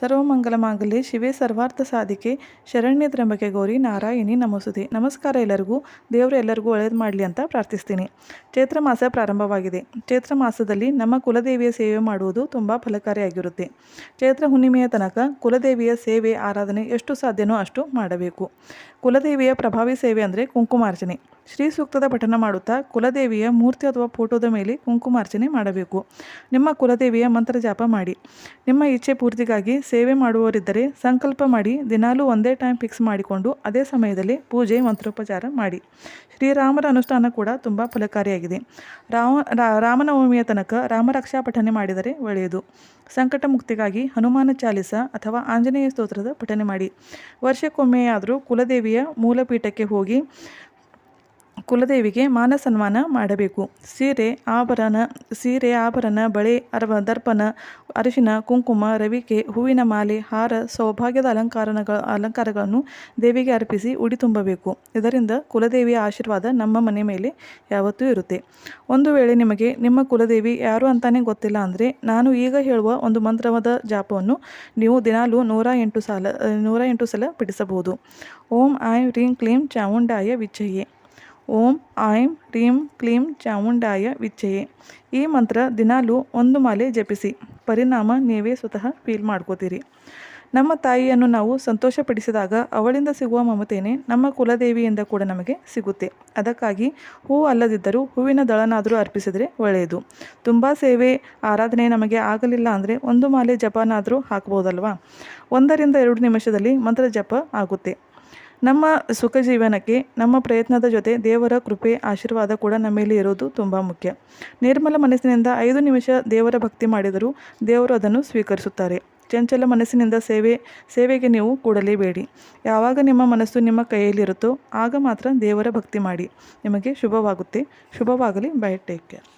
ಸರ್ವಮಂಗಲ ಮಾಂಗಲ್ಯೆ ಶಿವೆ ಸರ್ವಾರ್ಥ ಸಾಧಿಕೆ ಶರಣ್ಯ ತ್ರಂಬಕೆ ಗೌರಿ ನಾರಾಯಣಿ ನಮಸುದೆ ನಮಸ್ಕಾರ ಎಲ್ಲರಿಗೂ, ದೇವರು ಎಲ್ಲರಿಗೂ ಒಳ್ಳೇದು ಮಾಡಲಿ ಅಂತ ಪ್ರಾರ್ಥಿಸ್ತೀನಿ. ಚೈತ್ರ ಮಾಸ ಪ್ರಾರಂಭವಾಗಿದೆ. ಚೈತ್ರ ಮಾಸದಲ್ಲಿ ನಮ್ಮ ಕುಲದೇವಿಯ ಸೇವೆ ಮಾಡುವುದು ತುಂಬ ಫಲಕಾರಿಯಾಗಿರುತ್ತೆ. ಚೈತ್ರ ಹುಣ್ಣಿಮೆಯ ತನಕ ಕುಲದೇವಿಯ ಸೇವೆ, ಆರಾಧನೆ ಎಷ್ಟು ಸಾಧ್ಯನೋ ಅಷ್ಟು ಮಾಡಬೇಕು. ಕುಲದೇವಿಯ ಪ್ರಭಾವಿ ಸೇವೆ ಅಂದರೆ ಕುಂಕುಮಾರ್ಚನೆ. ಶ್ರೀ ಸೂಕ್ತದ ಪಠನ ಮಾಡುತ್ತಾ ಕುಲದೇವಿಯ ಮೂರ್ತಿ ಅಥವಾ ಫೋಟೋದ ಮೇಲೆ ಕುಂಕುಮಾರ್ಚನೆ ಮಾಡಬೇಕು. ನಿಮ್ಮ ಕುಲದೇವಿಯ ಮಂತ್ರ ಜಾಪ ಮಾಡಿ. ನಿಮ್ಮ ಇಚ್ಛೆ ಪೂರ್ತಿಗಾಗಿ ಸೇವೆ ಮಾಡುವವರಿದ್ದರೆ ಸಂಕಲ್ಪ ಮಾಡಿ, ದಿನಾಲೂ ಒಂದೇ ಟೈಮ್ ಫಿಕ್ಸ್ ಮಾಡಿಕೊಂಡು, ಅದೇ ಸಮಯದಲ್ಲಿ ಪೂಜೆ, ಮಂತ್ರೋಪಚಾರ ಮಾಡಿ. ಶ್ರೀರಾಮರ ಅನುಷ್ಠಾನ ಕೂಡ ತುಂಬ ಫಲಕಾರಿಯಾಗಿದೆ. ರಾಮ ರಾಮನವಮಿಯ ತನಕ ರಾಮರಕ್ಷಾ ಪಠನೆ ಮಾಡಿದರೆ ಒಳ್ಳೆಯದು. ಸಂಕಟ ಮುಕ್ತಿಗಾಗಿ ಹನುಮಾನ ಚಾಲಿಸ ಅಥವಾ ಆಂಜನೇಯ ಸ್ತೋತ್ರದ ಪಠನೆ ಮಾಡಿ. ವರ್ಷಕ್ಕೊಮ್ಮೆಯಾದರೂ ಕುಲದೇವಿಯ ಮೂಲಪೀಠಕ್ಕೆ ಹೋಗಿ ಕುಲದೇವಿಗೆ ಮಾನ ಸನ್ಮಾನ ಮಾಡಬೇಕು. ಸೀರೆ ಆಭರಣ ಸೀರೆ ಆಭರಣ, ಬಳೆ, ಅರವ, ದರ್ಪಣ, ಅರಿಶಿನ, ಕುಂಕುಮ, ರವಿಕೆ, ಹೂವಿನ ಮಾಲೆ, ಹಾರ, ಸೌಭಾಗ್ಯದ ಅಲಂಕಾರಗಳ ಅಲಂಕಾರಗಳನ್ನು ದೇವಿಗೆ ಅರ್ಪಿಸಿ ಉಡಿ ತುಂಬಬೇಕು. ಇದರಿಂದ ಕುಲದೇವಿಯ ಆಶೀರ್ವಾದ ನಮ್ಮ ಮನೆ ಮೇಲೆ ಯಾವತ್ತೂ ಇರುತ್ತೆ. ಒಂದು ವೇಳೆ ನಿಮಗೆ ನಿಮ್ಮ ಕುಲದೇವಿ ಯಾರು ಅಂತಾನೆ ಗೊತ್ತಿಲ್ಲ ಅಂದರೆ ನಾನು ಈಗ ಹೇಳುವ ಒಂದು ಮಂತ್ರವಾದ ಜಾಪವನ್ನು ನೀವು ದಿನಾಲೂ ನೂರ ಎಂಟು ಸಾಲ, ನೂರ ಎಂಟು ಸಲ ಪಠಿಸಬಹುದು. ಓಂ ಐಂ ರೀಂ ಕ್ಲೀಂ ಚಾಮುಂಡಾಯ ವಿಚ್ಚಯೇ ಓಂ ಐಂ ರೀಂ, ಕ್ಲೀಂ, ಚಾಮುಂಡಾಯ, ವಿಚ್ಛೆಯೇ. ಈ ಮಂತ್ರ ದಿನಾಲೂ ಒಂದು ಮಾಲೆ ಜಪಿಸಿ, ಪರಿಣಾಮ ನೀವೇ ಸ್ವತಃ ಫೀಲ್ ಮಾಡ್ಕೋತೀರಿ. ನಮ್ಮ ತಾಯಿಯನ್ನು ನಾವು ಸಂತೋಷಪಡಿಸಿದಾಗ ಅವಳಿಂದ ಸಿಗುವ ಮಮತೆಯೇ ನಮ್ಮ ಕುಲದೇವಿಯಿಂದ ಕೂಡ ನಮಗೆ ಸಿಗುತ್ತೆ. ಅದಕ್ಕಾಗಿ ಹೂ ಅಲ್ಲದಿದ್ದರೂ ಹೂವಿನ ದಳನಾದರೂ ಅರ್ಪಿಸಿದರೆ ಒಳ್ಳೆಯದು. ತುಂಬ ಸೇವೆ, ಆರಾಧನೆ ನಮಗೆ ಆಗಲಿಲ್ಲ ಅಂದರೆ ಒಂದು ಮಾಲೆ ಜಪನಾದರೂ ಹಾಕ್ಬೋದಲ್ವಾ? ಒಂದರಿಂದ ಎರಡು ನಿಮಿಷದಲ್ಲಿ ಮಂತ್ರ ಜಪ ಆಗುತ್ತೆ. ನಮ್ಮ ಸುಖ ಜೀವನಕ್ಕೆ, ನಮ್ಮ ಪ್ರಯತ್ನದ ಜೊತೆ ದೇವರ ಕೃಪೆ, ಆಶೀರ್ವಾದ ಕೂಡ ನಮ್ಮ ಮೇಲೆ ಇರೋದು ತುಂಬ ಮುಖ್ಯ. ನಿರ್ಮಲ ಮನಸ್ಸಿನಿಂದ ಐದು ನಿಮಿಷ ದೇವರ ಭಕ್ತಿ ಮಾಡಿದರೂ ದೇವರು ಅದನ್ನು ಸ್ವೀಕರಿಸುತ್ತಾರೆ. ಚಂಚಲ ಮನಸ್ಸಿನಿಂದ ಸೇವೆ, ಸೇವೆಗೆ ನೀವು ಕೂಡಲೇಬೇಡಿ. ಯಾವಾಗ ನಿಮ್ಮ ಮನಸ್ಸು ನಿಮ್ಮ ಕೈಯಲ್ಲಿರುತ್ತೋ, ಆಗ ಮಾತ್ರ ದೇವರ ಭಕ್ತಿ ಮಾಡಿ. ನಿಮಗೆ ಶುಭವಾಗುತ್ತೆ. ಶುಭವಾಗಲಿ. Bye take care